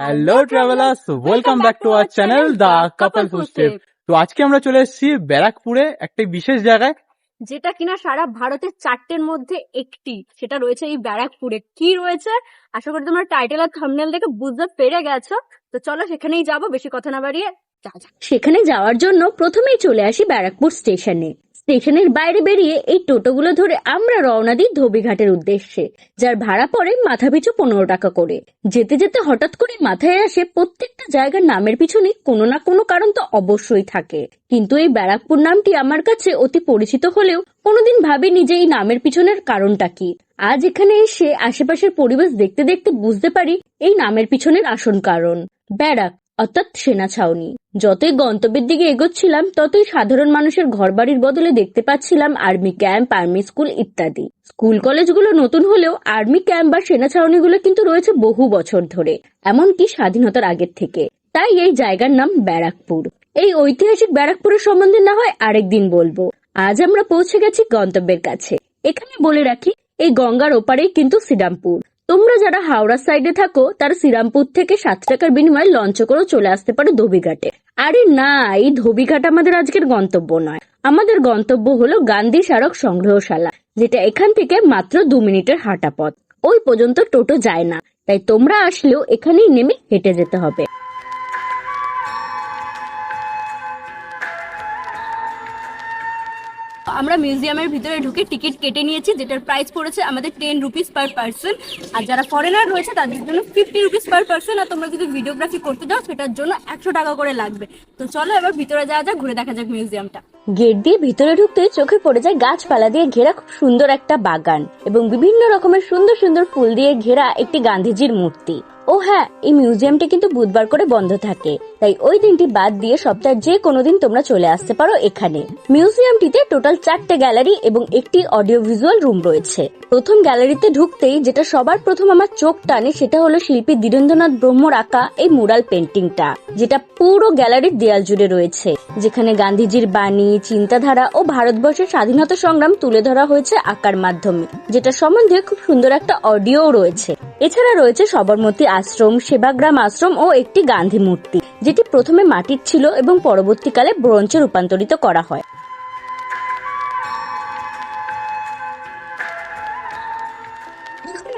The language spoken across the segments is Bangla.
Hello travellers welcome back to our channel the couple footstep তো আজকে আমরা চলে এসেছি ব্যারাকপুরে, একটা বিশেষ জায়গায়। যেটা কিনা সারা ভারতের চারটের মধ্যে একটি। সেটা রয়েছে এই ব্যারাকপুরে। কি রয়েছে? আশা করি তোমরা টাইটেল আর থাম্বনেল দেখে বুঝতে পেরে গেছো। তো চলো সেখানেই যাব, বেশি কথা না বাড়িয়ে। সেখানে যাওয়ার জন্য প্রথমেই চলে আসি ব্যারাকপুর স্টেশনে। স্টেশনের বাইরে বেরিয়ে এই টোটোগুলো ধরে আমরা রওনা দিই ধোবিঘাটের উদ্দেশ্যে, যার ভাড়া পড়ে মাথাপিছু পনেরো টাকা করে। যেতে যেতে হঠাৎ করে মাথায় আসে প্রত্যেকটা জায়গার নামের পিছনে কোনো না কোনো কারণ তো অবশ্যই থাকে। কিন্তু এই ব্যারাকপুর নামটি আমার কাছে অতি পরিচিত হলেও কোনোদিন ভাবিনি যে এই নামের পিছনের কারণটা কি। আজ এখানে এসে আশেপাশের পরিবেশ দেখতে দেখতে বুঝতে পারি এই নামের পিছনের আসল কারণ। ব্যারাক অর্থাৎ সেনা ছাউনি। যতই গন্তব্যের দিকে এগোচ্ছিলাম, ততই সাধারণ মানুষের ঘরবাড়ির বদলে দেখতে পাচ্ছিলাম আর্মি ক্যাম্প, আর্মি স্কুল ইত্যাদি। স্কুল কলেজগুলো নতুন হলেও আর্মি ক্যাম্প বা সেনা ছাউনিগুলো কিন্তু রয়েছে বহু বছর ধরে, এমনকি স্বাধীনতার আগের থেকে। তাই এই জায়গার নাম ব্যারাকপুর। এই ঐতিহাসিক ব্যারাকপুরের সম্বন্ধে না হয় আরেকদিন বলব। আজ আমরা পৌঁছে গেছি গন্তব্যের কাছে। এখানে বলে রাখি, এই গঙ্গার ওপারেই কিন্তু শ্রীরামপুর। তোমরা যারা হাওড়া সাইডে থাকো, তারা শ্রীরামপুর থেকে সাত টাকার বিনিময়ে লঞ্চ করে চলে আসতে পারো ধোবিঘাটে। আরে না, এই ধোবিঘাট আমাদের আজকের গন্তব্য নয়। আমাদের গন্তব্য হলো গান্ধী স্মারক সংগ্রহশালা, যেটা এখান থেকে মাত্র দু মিনিটের হাঁটা পথ। ওই পর্যন্ত টোটো যায় না, তাই তোমরা আসলেও এখানেই নেমে হেঁটে যেতে হবে। আমরা মিউজিয়ামের ভিতরে ঢুকে টিকিট কেটে নিয়েছি, যেটার প্রাইস পড়েছে আমাদের টেন রুপিস পার পার্সন আর যারা ফরেনার রয়েছে, তাদের জন্য ফিফটি রুপিস পার পার্সন আর তোমরা যদি ভিডিওগ্রাফি করতে যাও, সেটার জন্য একশো টাকা করে লাগবে। তো চলো এবার ভিতরে যাওয়া যাক, ঘুরে দেখা যাক মিউজিয়ামটা। গেট দিয়ে ভিতরে ঢুকতে চোখে পড়ে যায় গাছপালা দিয়ে ঘেরা খুব সুন্দর একটা বাগান। এবং বিভিন্ন রকমের সুন্দর সুন্দর ফুল দিয়ে ঘেরা একটি গান্ধীজির মূর্তি। ও হ্যাঁ এই মিউজিয়ামটি কিন্তু বুধবার করে বন্ধ থাকে। তাই ওই দিনটি বাদ দিয়ে সপ্তাহের যে কোনো দিন তোমরা চলে আসতে পারো এখানে। মিউজিয়ামটিতে টোটাল চারটে গ্যালারি এবং একটি অডিও ভিজুয়াল রুম রয়েছে। প্রথম গ্যালারিতে ঢুকতেই যেটা সবার প্রথম আমার চোখ টানে সেটা হলো শিল্পী দীরেন্দ্রনাথ ব্রহ্মর আঁকা এই মুরাল পেন্টিংটা যেটা পুরো গ্যালারির দেয়াল জুড়ে রয়েছে। যেখানে গান্ধীজির বাণী, চিন্তাধারা ও ভারতবর্ষের স্বাধীনতা সংগ্রাম তুলে ধরা হয়েছে আঁকার মাধ্যমে, যেটা সম্বন্ধে খুব সুন্দর একটা অডিও রয়েছে। এছাড়া রয়েছে সবরমতী আশ্রম, সেবাগ্রাম আশ্রম ও একটি গান্ধী মূর্তি, যেটি প্রথমে মাটির ছিল এবং পরবর্তীকালে ব্রোঞ্জে রূপান্তরিত করা হয়।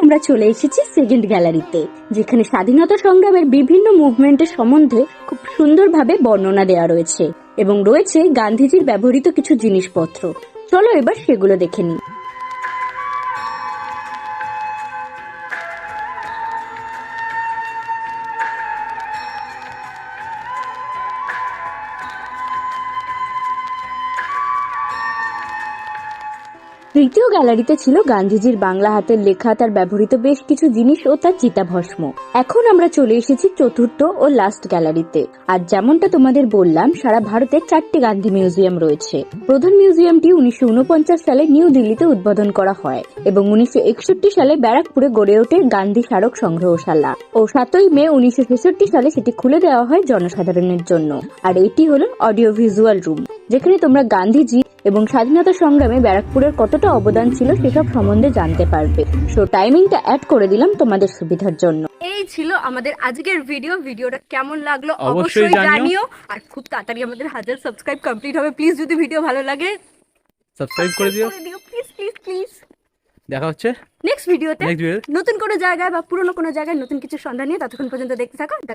আমরা চলে এসেছি সেকেন্ড গ্যালারিতে, যেখানে স্বাধীনতা সংগ্রামের বিভিন্ন মুভমেন্টের সম্বন্ধে খুব সুন্দরভাবে বর্ণনা দেওয়া রয়েছে এবং রয়েছে গান্ধীজির ব্যবহৃত কিছু জিনিসপত্র। চলো এবার সেগুলো দেখে নিই। তৃতীয় গ্যালারিতে ছিল গান্ধীজির বাংলা হাতের লেখা, তার ব্যবহৃত বেশ কিছু জিনিস ও তার চিতাভস্ম। এখন আমরা চলে এসেছি চতুর্থ ও লাস্ট গ্যালারিতে। আর যেমনটা তোমাদের বললাম, সারা ভারতে চারটি গান্ধী মিউজিয়াম রয়েছে। প্রধান মিউজিয়ামটি উনিশশো উনপঞ্চাশ সালে নিউ দিল্লিতে উদ্বোধন করা হয় এবং উনিশশো একষট্টি সালে ব্যারাকপুরে গড়ে ওঠে গান্ধী স্মারক সংগ্রহশালা। ও সাতই মে উনিশশো ছেষট্টি সালে সেটি খুলে দেওয়া হয় জনসাধারণের জন্য। আর এটি হলো অডিও ভিজুয়াল রুম যেখানে তোমরা গান্ধীজি এবং স্বাধীনতা সংগ্রামে ব্যারাকপুরের কতটা অবদান ছিল সেসব সম্বন্ধে জানতে পারবে। সো টাইমিংটা অ্যাড করে দিলাম তোমাদের সুবিধার জন্য। এই ছিল আমাদের আজকের ভিডিও ভিডিওটা কেমন লাগল অবশ্যই জানিও। আর খুব তাড়াতাড়ি আমাদের হাজার সাবস্ক্রাইব কমপ্লিট হবে। প্লিজ যদি ভিডিও ভালো লাগে সাবস্ক্রাইব করে দিও। প্লিজ প্লিজ প্লিজ দেখা হচ্ছে নেক্সট ভিডিওতে ভিডিও নতুন কোনো জায়গায় বা পুরনো কোনো জায়গায় নতুন কিছু সন্ধান নিয়ে ততক্ষণ পর্যন্ত দেখতে থাকো। দ্য